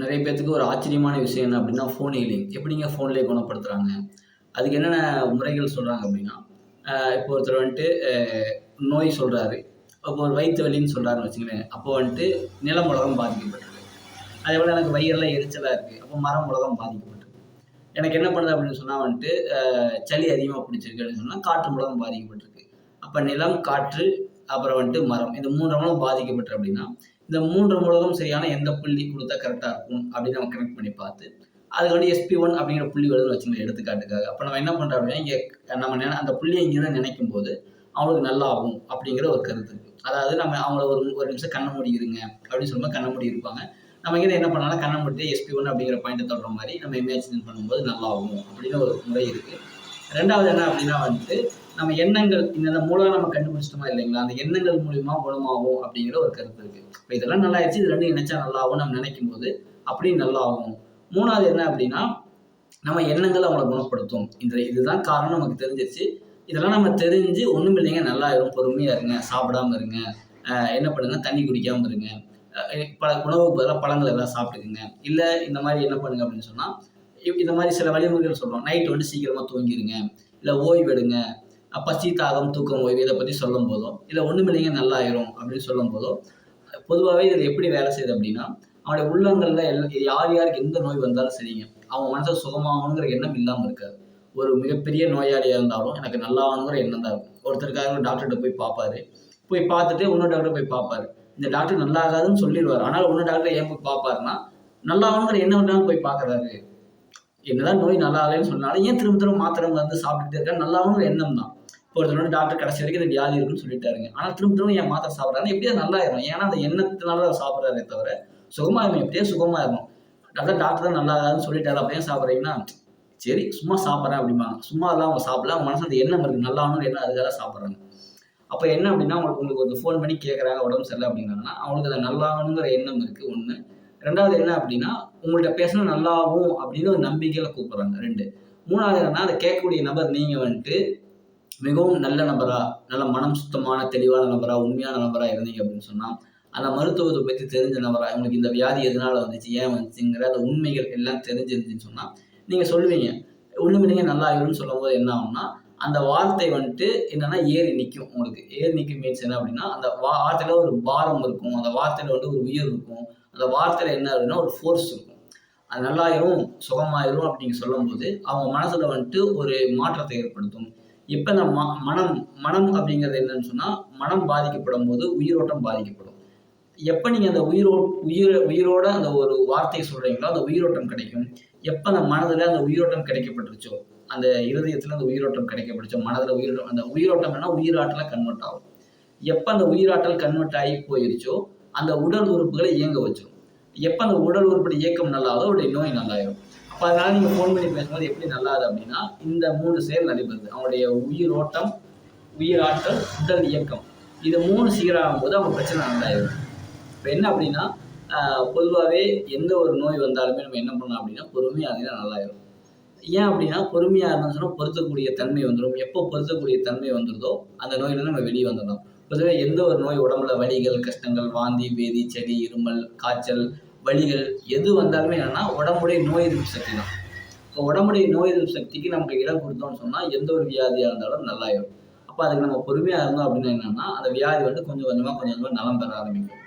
நிறைய பேர்த்துக்கு ஒரு ஆச்சரியமான விஷயம் என்ன அப்படின்னா ஃபோன் ஹீலிங் எப்படிங்க ஃபோன்லேயே குணப்படுத்துகிறாங்க அதுக்கு என்னென்ன முறைகள் சொல்கிறாங்க அப்படின்னா இப்போ ஒருத்தர் வந்துட்டு நோய் சொல்கிறாரு இப்போ ஒரு வயிற்று வலின்னு சொல்கிறாருன்னு வச்சுங்களேன் அப்போ வந்துட்டு நிலமுலகம் பாதிக்கப்பட்டிருக்கு. அதே போல் எனக்கு வயிறெல்லாம் எரிச்சலாக இருக்குது அப்போ மரம் உலகம் பாதிக்கப்பட்டிருக்கு. எனக்கு என்ன பண்ணுது அப்படின்னு சொன்னால் வந்துட்டு சளி அதிகமாக பிடிச்சிருக்கு அப்படின்னு சொன்னால் காற்று முழகம் பாதிக்கப்பட்டிருக்கு. அப்போ நிலம் காற்று அப்புறம் வந்துட்டு மரம். இந்த மூன்று மூலம் பாதிக்கப்பட்டு அப்படின்னா இந்த மூன்று மூலகம் சரியான எந்த புள்ளி கொடுத்தா கரெக்டாக இருக்கும் அப்படின்னு நம்ம கனெக்ட் பண்ணி பார்த்து அதுக்கு வந்து எஸ்பி ஒன் அப்படிங்கிற புள்ளி வருதுன்னு வச்சுக்கோங்க எடுத்துக்காட்டுக்காக. அப்போ நம்ம என்ன பண்ணுறோம் அப்படின்னா இங்கே நம்ம அந்த புள்ளியை இங்கே நினைக்கும் போது அவங்களுக்கு நல்லா ஆகும் அப்படிங்கிற ஒரு கருத்து அதாவது நம்ம அவங்கள ஒரு ஒரு நிமிஷம் கண்ண மூடி இருங்க அப்படின்னு சொல்லும்போது கண்ண மூடி இருப்பாங்க. நம்ம இங்கே என்ன பண்ணாலும் கண்ணை மூடி எஸ்பி ஒன் அப்படிங்கிற பாயிண்ட்டை தொடர்ற மாதிரி நம்ம இமேஜின் பண்ணும்போது நல்லா ஆகும் அப்படின்னு ஒரு முறை இருக்குது ரெண்டாவது என்ன அப்படின்னா வந்துட்டு நம்ம எண்ணங்கள் இந்த மூலம் நம்ம கண்டுபிடிச்சிட்டோமா இல்லைங்களா? அந்த எண்ணங்கள் மூலியமா குணமாகும் அப்படிங்கிற ஒரு கருத்து இருக்கு. இப்போ இதெல்லாம் நல்லா ஆயிடுச்சு இது ரெண்டும் நினைச்சா நல்லா ஆகும் நம்ம நினைக்கும் போது அப்படியும் நல்லா ஆகும் மூணாவது என்ன அப்படின்னா நம்ம எண்ணங்கள் அவங்கள குணப்படுத்தும். இந்த இதுதான் காரணம் நமக்கு தெரிஞ்சிருச்சு. இதெல்லாம் நம்ம தெரிஞ்சு ஒன்றும் இல்லைங்க நல்லா இருக்கும் பொறுமையா இருங்க சாப்பிடாம இருங்க என்ன பண்ணுங்க தண்ணி குடிக்காம இருங்க. பல உணவுக்கு பதிலாக பழங்கள் எல்லாம் சாப்பிட்டுக்குங்க. இல்லை இந்த மாதிரி என்ன பண்ணுங்க அப்படின்னு சொன்னா இந்த மாதிரி சில வழிமுறைகள் சொல்றோம் நைட் வந்து சீக்கிரமா தூங்கிடுங்க இல்லை ஓய்வு எடுங்க. பசி தாகம் தூக்கம் ஓய்வு இதை பற்றி சொல்லும் போதும் இல்லை ஒன்றுமே நீங்கள் நல்லா ஆயிரும் அப்படின்னு சொல்லும் போதும் பொதுவாகவே இதில் எப்படி வேலை செய்யுது அப்படின்னா அவனுடைய உள்ளங்களில் எல்லா யார் யாருக்கு எந்த நோய் வந்தாலும் சரிங்க. அவங்க மனசில் சுகமாகணுங்கிற எண்ணம் இல்லாமல் இருக்காது. ஒரு மிகப்பெரிய நோயாளியாக இருந்தாலும் எனக்கு நல்லா ஆகணுங்கிற எண்ணம் தான் இருக்கும். ஒருத்தருக்காக ஒரு டாக்டர்கிட்ட போய் பார்ப்பாரு. போய் பார்த்துட்டு இன்னொரு டாக்டர் போய் பார்ப்பாரு. இந்த டாக்டர் நல்லா ஆகாதுன்னு சொல்லிடுவார். ஆனால் இன்னொரு டாக்டர் ஏன் போய் பார்ப்பாருன்னா நல்லா ஆகணுங்கிற எண்ணம் வேணாலும் போய் பார்க்குறாரு. என்னதான் நோய் நல்லா ஆகலைன்னு சொன்னாலும் ஏன் திரும்ப திரும்ப மாத்திரை வந்து சாப்பிட்டுட்டு இருக்கா நல்லா ஆகணுங்கிற எண்ணம் தான். ஒருத்தரோட டாக்டர் கடைசி வரைக்கும் இந்த வியாதி இருக்குன்னு சொல்லிட்டாருங்க. ஆனால் திரும்ப திரும்ப என் மாத்திரை சாப்பிட்றாரு எப்படியா நல்லா ஏன்னா அந்த எண்ணத்தினால அவர் சாப்பிட்றாரே தவிர சுகமாயிரும். எப்படியே சுகமாயிரும். அதான் டாக்டர் தான் நல்லா இருக்காதுன்னு சொல்லிட்டாரு அப்படியே சாப்பிட்றீங்கன்னா சரி சும்மா சாப்பிட்றேன் அப்படிம்பாங்க. சும்மா எல்லாம் அவங்க சாப்பிடல. அவங்க மனசு அந்த எண்ணம் இருக்கு. நல்லா என்ன எண்ணம் அதுக்காக சாப்பிட்றாங்க. அப்போ என்ன அப்படின்னா உங்களுக்கு உங்களுக்கு ஒரு ஃபோன் பண்ணி கேட்குறாங்க உடம்பு சரியில்லை அப்படின்னாங்கன்னா அவங்களுக்கு அந்த நல்லா ஆகணுங்கிற எண்ணம் இருக்குது ஒன்று ரெண்டாவது என்ன அப்படின்னா உங்கள்கிட்ட பேசினா நல்லாகும் அப்படின்னு ஒரு நம்பிக்கையில் கூப்பிட்றாங்க. ரெண்டு. மூணாவது என்னன்னா அதை கேட்கக்கூடிய நபர் நீங்கள் வந்துட்டு மிகவும் நல்ல நபரா நல்ல மனம் சுத்தமான தெளிவான நபரா உண்மையான நபரா இருந்தீங்க அப்படின்னு சொன்னா அந்த மருத்துவத்தை பற்றி தெரிஞ்ச நபரா உங்களுக்கு இந்த வியாதி எதனால வந்துச்சு ஏன் வந்துச்சுங்கிற அந்த உண்மைகள் எல்லாம் தெரிஞ்சிருந்துச்சுன்னு சொன்னா நீங்க சொல்லுவீங்க. ஒண்ணுமில்லைங்க நல்லா ஆயிரும்னு சொல்லும் போது என்ன ஆகும்னா அந்த வார்த்தை வந்துட்டு என்னன்னா ஏறி நிற்கும் உங்களுக்கு. ஏறி நிற்கும் மீன்ஸ் என்ன அப்படின்னா அந்த வா- வார்த்தையில ஒரு பாரம் இருக்கும் அந்த வார்த்தையில வந்து ஒரு உயிர் இருக்கும் அந்த வார்த்தையில என்ன அப்படின்னா ஒரு ஃபோர்ஸ் இருக்கும். அது நல்லாயிரும் சுகமாயிரும் அப்படின்னு சொல்லும்போது அவங்க மனசுல வந்துட்டு ஒரு மாற்றத்தை ஏற்படுத்தும். எப்போ இந்த ம மனம் மனம் அப்படிங்கிறது என்னன்னு சொன்னா மனம் பாதிக்கப்படும் போது உயிரோட்டம் பாதிக்கப்படும். எப்போ நீங்க அந்த உயிரோ உயிர் உயிரோட அந்த ஒரு வார்த்தையை சொல்றீங்களோ அந்த உயிரோட்டம் கிடைக்கும். எப்போ அந்த மனதுல அந்த உயிரோட்டம் கிடைக்கப்பட்டுருச்சோ அந்த இருதயத்துல அந்த உயிரோட்டம் கிடைக்கப்பட்டுச்சோ மனதுல உயிரோட்டம் அந்த உயிரோட்டம் என்ன கன்வெர்ட் ஆகும். எப்போ அந்த உயிராற்றல் கன்வெர்ட் ஆகி போயிருச்சோ அந்த உடல் உறுப்புகளை இயங்க வச்சிடும் எப்போ அந்த உடல் உறுப்புடைய இயக்கம் நல்லாதோ அவருடைய நோய் நல்லாயிரும். அப்போ அதனால் நீங்கள் ஃபோன் பண்ணி பேசும்போது எப்படி நல்லாது அப்படின்னா இந்த மூணு செயல் நடைபெறுது. அவங்களுடைய உயிரோட்டம் உயிராற்றல் உடல் இயக்கம். இது மூணு சீராகும் போது அவங்க பிரச்சனை நல்லாயிருக்கும் இப்போ என்ன அப்படின்னா பொதுவாகவே எந்த ஒரு நோய் வந்தாலுமே நம்ம என்ன பண்ணலாம் அப்படின்னா பொறுமையாக இருந்தால் நல்லாயிரும். ஏன் அப்படின்னா பொறுமையாக இருந்தோம்னு சொன்னால் பொருத்தக்கூடிய தன்மை வந்துடும் எப்போ பொருத்தக்கூடிய தன்மை வந்துடுதோ அந்த நோயிலிருந்து நம்ம வெளியே வந்துடலாம். பொதுவாக எந்த ஒரு நோய் உடம்புல வலிகள் கஷ்டங்கள் வாந்தி பேதி செடி இருமல் காய்ச்சல் வழிகள் எது வந்தாலுமே என்னன்னா உடம்புடைய நோய் எதிர்ப்பு சக்தி தான். இப்போ உடம்புடைய நோய் எதிர்ப்பு சக்திக்கு நமக்கு இடம் கொடுத்தோம்னு சொன்னால் எந்த ஒரு வியாதியாக இருந்தாலும் நல்லாயிடும் அப்போ அதுக்கு நம்ம பொறுமையாக இருந்தோம் அப்படின்னா என்னன்னா அந்த வியாதி வந்து கொஞ்சம் கொஞ்சமாக கொஞ்சம் கொஞ்சமாக நலம் பெற ஆரம்பிக்கும்.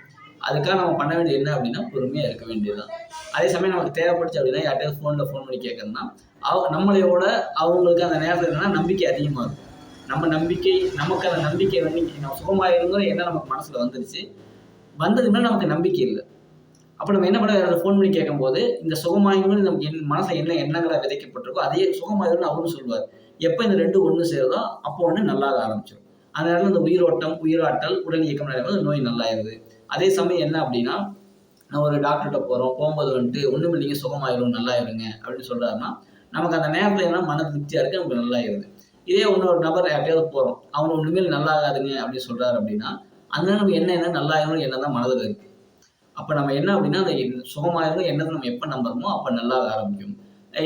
அதுக்காக நம்ம பண்ண வேண்டியது என்ன அப்படின்னா பொறுமையாக இருக்க வேண்டியதுதான். அதே சமயம் நமக்கு தேவைப்படுச்சு அப்படின்னா யார்கிட்டயாவது ஃபோனில் ஃபோன் பண்ணி கேட்கறதுனா அவங்க நம்மளையோட அவங்களுக்கு அந்த நேரத்தில் என்னன்னா நம்பிக்கை அதிகமாக இருக்கும். நம்ம நம்பிக்கை நமக்கு அந்த நம்பிக்கை வந்து நம்ம இருந்தது என்ன நமக்கு மனசில் வந்துருச்சு? வந்ததுக்கு நமக்கு நம்பிக்கை இல்லை. அப்போ நம்ம என்ன பண்ண ஃபோன் பண்ணி கேட்கும்போது இந்த சுகமாயிரும் நம்ம என் மனசில் என்ன எண்ணங்களை விதைக்கப்பட்டிருக்கோ அதே சுகமாயிரும்னு அவரும் சொல்லுவார். எப்போ இந்த ரெண்டு ஒன்று சேருதோ அப்போ ஒன்று நல்லாக ஆரம்பிச்சிடும் அதனால இந்த உயிரோட்டம் உயிராட்டல் உடல் இயக்கம் நடக்கும்போது நோய் நல்லாயிருது. அதே சமயம் என்ன அப்படின்னா நம்ம ஒரு டாக்டர்கிட்ட போகிறோம் போகும்போது வந்துட்டு ஒன்றும் இல்லைங்க சுகமாயிரும் நல்லாயிருங்க அப்படின்னு சொல்கிறாருன்னா நமக்கு அந்த நேரத்தில் என்ன மன திருப்தியாக இருக்குது நமக்கு நல்லாயிருது. இதே இன்னொரு நபர் யார்ட்டையாவது போகிறோம் அவனு ஒன்றுமே நல்லா நல்லாகாதுங்க அப்படின்னு சொல்கிறாரு அப்படின்னா அந்த நம்ம என்ன என்ன நல்லாயிரும் என்ன தான் மனதில் இருக்குது அப்போ நம்ம என்ன அப்படின்னா அந்த சுகமாயிரும் என்னது நம்ம எப்போ நம்புறோமோ அப்போ நல்லா ஆரம்பிக்கும்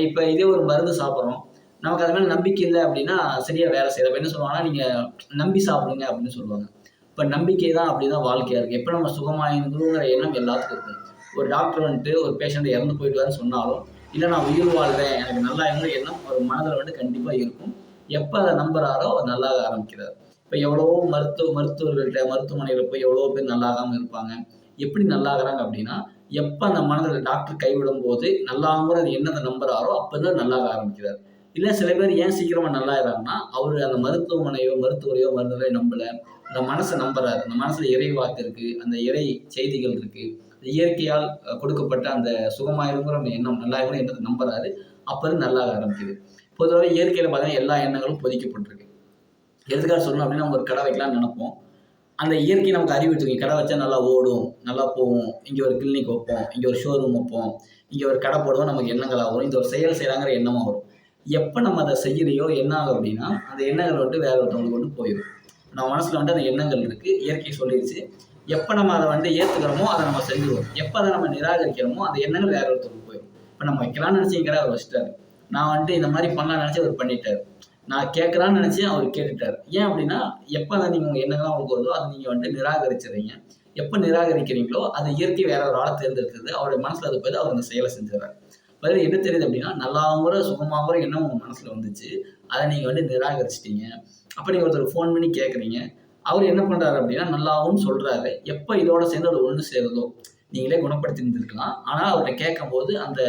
இப்போ இதே ஒரு மருந்து சாப்பிட்றோம். நமக்கு அது மேலே நம்பிக்கை இல்லை அப்படின்னா சரியாக வேலை செய்யுது என்ன சொல்லுவாங்கன்னா நீங்கள் நம்பி சாப்பிடுங்க அப்படின்னு சொல்லுவாங்க. இப்போ நம்பிக்கை தான் அப்படி தான் வாழ்க்கையாக இருக்குது எப்போ நம்ம சுகமாயிருங்கிற எண்ணம் எல்லாத்துக்கும் இருக்கும். ஒரு டாக்டர் வந்துட்டு ஒரு பேஷண்ட் இறந்து போயிடுவாருன்னு சொன்னாலும் இல்லை நான் உயிர் வாழ்வேன் எனக்கு நல்லா இருந்த எண்ணம் ஒரு மனதில் வந்துட்டு கண்டிப்பாக இருக்கும். எப்போ அதை நம்புறாரோ அவர் ஆரம்பிக்கிறார். இப்போ எவ்வளவோ மருத்துவ மருத்துவர்கள்ட்ட மருத்துவமனையில் போய் எவ்வளோ பேர் நல்லாகாமல் இருப்பாங்க. எப்படி நல்லாகிறாங்க அப்படின்னா எப்போ அந்த மனதில் டாக்டர் கைவிடும் போது நல்லாங்கிற என்னத்தை நம்புறாரோ அப்போ தான் நல்லாக ஆரம்பிக்கிறார். இல்லை சில பேர் ஏன் சீக்கிரமாக நல்லாயிறாங்கன்னா அவர் அந்த மருத்துவமனையோ மருத்துவரையோ மருந்துவரையோ நம்பலை. அந்த மனசை நம்புறாரு. அந்த மனசில் இறை வாக்கு அந்த இறை செய்திகள் இருக்குது இயற்கையால் கொடுக்கப்பட்ட அந்த சுகமாயிருங்கிற அந்த எண்ணம் நல்லாயிருங்கிற எண்ணத்தை நம்புறாரு. அப்போ தான் நல்லா ஆரம்பிக்குது. பொதுவாக இயற்கையில் பார்த்தீங்கன்னா எல்லா எண்ணங்களும் பொதிக்கப்பட்டிருக்கு. எதுக்காக சொல்லணும் அப்படின்னா ஒரு கடை வைக்கலாம்னு நினைப்போம். அந்த இயற்கை நமக்கு அறிவுறுத்துக்கும் கடை வச்சா நல்லா ஓடும் நல்லா போகும். இங்கே ஒரு கிளினிக் வைப்போம் இங்கே ஒரு ஷோரூம் வைப்போம் இங்கே ஒரு கடை போடுவோம் நமக்கு எண்ணங்களாக வரும் இந்த ஒரு செயல் செய்கிறாங்கிற எண்ணமாக வரும். எப்போ நம்ம அதை செய்யலையோ என்ன ஆகும் அப்படின்னா அந்த எண்ணங்கள் வந்துட்டு வேற ஒருத்தவங்களுக்கு வந்து போயிடும் நம்ம மனசில் வந்துட்டு அந்த எண்ணங்கள் இருக்குது இயற்கை சொல்லிடுச்சு எப்போ நம்ம அதை வந்து ஏற்றுக்கிறோமோ அதை நம்ம செஞ்சுருவோம். எப்போ அதை நம்ம நிராகரிக்கிறோமோ அந்த எண்ணங்கள் வேற ஒருத்தவங்களுக்கு போயிடும் இப்போ நம்ம வைக்கலாம்னு நினச்சிங்கிற அவர் வச்சுட்டாரு. நான் வந்துட்டு இந்த மாதிரி பண்ணலாம்னு நினச்சி அவர் பண்ணிட்டாரு. நான் கேட்குறான்னு நினச்சி அவர் கேட்டுட்டார். ஏன் அப்படின்னா எப்போ அதை நீங்கள் உங்கள் எண்ணங்கள்லாம் உங்களுக்கு வருதோ அதை நீங்கள் வந்துட்டு நிராகரிச்சிடுறீங்க. எப்போ நிராகரிக்கிறீங்களோ அது இயற்கை வேற ஒரு ஆளை தேர்ந்தெடுக்கிறது அவருடைய மனசில் அது போய் அவர் அந்த செயலை செஞ்சிடறாரு. பதில் என்ன தெரியுது அப்படின்னா நல்லாங்கிற சுகமாகிற எண்ணம் உங்கள் மனசில் வந்துச்சு. அதை நீங்கள் வந்து நிராகரிச்சிட்டீங்க. அப்போ நீங்கள் ஒருத்தர் ஃபோன் பண்ணி கேட்குறீங்க. அவர் என்ன பண்ணுறாரு அப்படின்னா நல்லாவும் சொல்கிறாரு எப்போ இதோட சேர்ந்து அது ஒன்று சேருதோ நீங்களே குணப்படுத்தி இருந்திருக்கலாம் ஆனால் அவர்கிட்ட கேட்கும்போது அந்த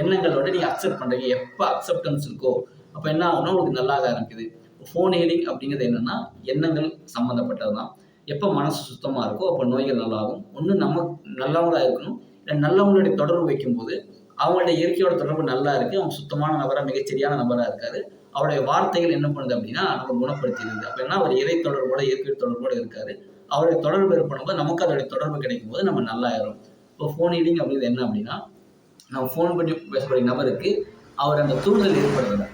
எண்ணங்கள் வந்து நீங்கள் அக்செப்ட் பண்ணுறீங்க எப்போ அக்செப்டன்ஸ் இருக்கோ அப்போ என்ன ஆகும்னா உங்களுக்கு நல்லாக ஆரம்பிக்குது ஃபோன் ஹீலிங் அப்படிங்கிறது என்னென்னா எண்ணங்கள் சம்மந்தப்பட்டது தான் எப்போ மனசு சுத்தமாக இருக்கோ அப்போ நோய்கள் நல்லாகும். ஒன்று நம்ம நல்லவங்களாக இருக்கணும். இல்லை நல்லவங்களுடைய தொடர்பு வைக்கும்போது அவங்களோட இயற்கையோட தொடர்பு நல்லா இருக்குது அவங்க சுத்தமான நபராக மிகச்சரியான நபராக இருக்காரு. அவருடைய வார்த்தைகள் என்ன பண்ணுது அப்படின்னா நம்ம குணப்படுத்திடுது. அப்போ என்ன அவர் இறை தொடர்போட இயற்கை தொடர்போடு இருக்காரு. அவருடைய தொடர்பு ஏற்படும்போது நமக்கு அதோடைய தொடர்பு கிடைக்கும் போது நம்ம நல்லாயிரும் இப்போ ஃபோன் ஹீலிங் அப்படிங்கிறது என்ன அப்படின்னா நம்ம ஃபோன் பண்ணி பேசக்கூடிய நபருக்கு அவர் அந்த தூண்டுதல் ஏற்படுறது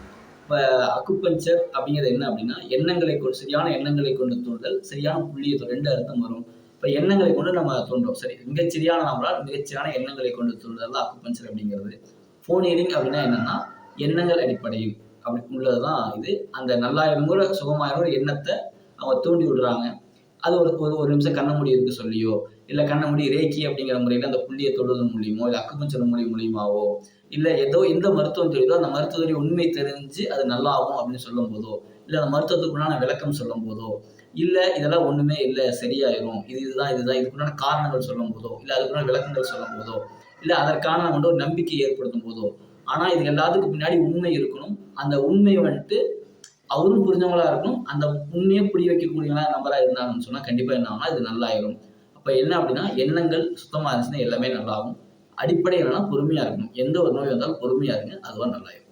இப்போ அக்குப்பஞ்சர் அப்படிங்கிறது என்ன அப்படின்னா எண்ணங்களை கொண்டு சரியான எண்ணங்களை கொண்டு தூண்டுதல் சரியான புள்ளியை ரெண்டு அர்த்தம் வரும். இப்போ எண்ணங்களை கொண்டு நம்ம தூண்டுறோம். சரி மிகச்சரியான நம்மளால் மிகச்சரியான எண்ணங்களை கொண்டு தூண்டுதல் தான் அக்குப்பஞ்சர் அப்படிங்கிறது. ஃபோன் ஹீலிங் அப்படின்னா என்னன்னா எண்ணங்கள் அடிப்படையில் அப்படி உள்ளது தான் இது. அந்த நல்லாயிரங்கிற சுகமாயிரம் எண்ணத்தை அவங்க தூண்டி விடுறாங்க. அது ஒரு ஒரு ஒரு நிமிஷம் கண்ண முடி இருக்க சொல்லியோ இல்லை கண்ண முடி ரேக்கி அப்படிங்கிற முறையில் அந்த புள்ளியை தொடுவதன் மூலியமோ இல்லை அக்குப்பஞ்சர் மொழி மூலியமாவோ இல்லை ஏதோ எந்த மருத்துவம் தெரியுதோ அந்த மருத்துவத்துடைய உண்மை தெரிஞ்சு அது நல்லா ஆகும் அப்படின்னு சொல்லும் போதோ இல்லை அந்த மருத்துவத்துக்குண்டான விளக்கம் சொல்லும் போதோ இல்லை இதெல்லாம் ஒன்றுமே இல்லை சரியாயிரும் இது இதுதான் இதுதான் இதுக்குண்டான காரணங்கள் சொல்லும் போதோ இல்லை அதுக்குண்டான விளக்கங்கள் சொல்லும் போதோ இல்லை அதற்கான வந்துட்டு ஒரு நம்பிக்கை ஏற்படுத்தும் போதோ ஆனால் இது எல்லாத்துக்கும் பின்னாடி உண்மை இருக்கணும். அந்த உண்மை வந்துட்டு அவரும் புரிஞ்சவங்களா இருக்கணும். அந்த உண்மையை புரிய வைக்கக்கூடியவங்களா நபராக இருந்தாங்கன்னு சொன்னால் கண்டிப்பாக என்ன ஆகும்னா இது நல்லாயிரும். அப்போ என்ன அப்படின்னா எண்ணங்கள் சுத்தமாக இருந்துச்சுன்னா எல்லாமே நல்லாகும். அடிப்படை என்னன்னா பொறுமையாக இருக்கணும். எந்த ஒரு நோய் வந்தாலும் பொறுமையாக இருங்க. அதுவாக நல்லாயிருக்கும்.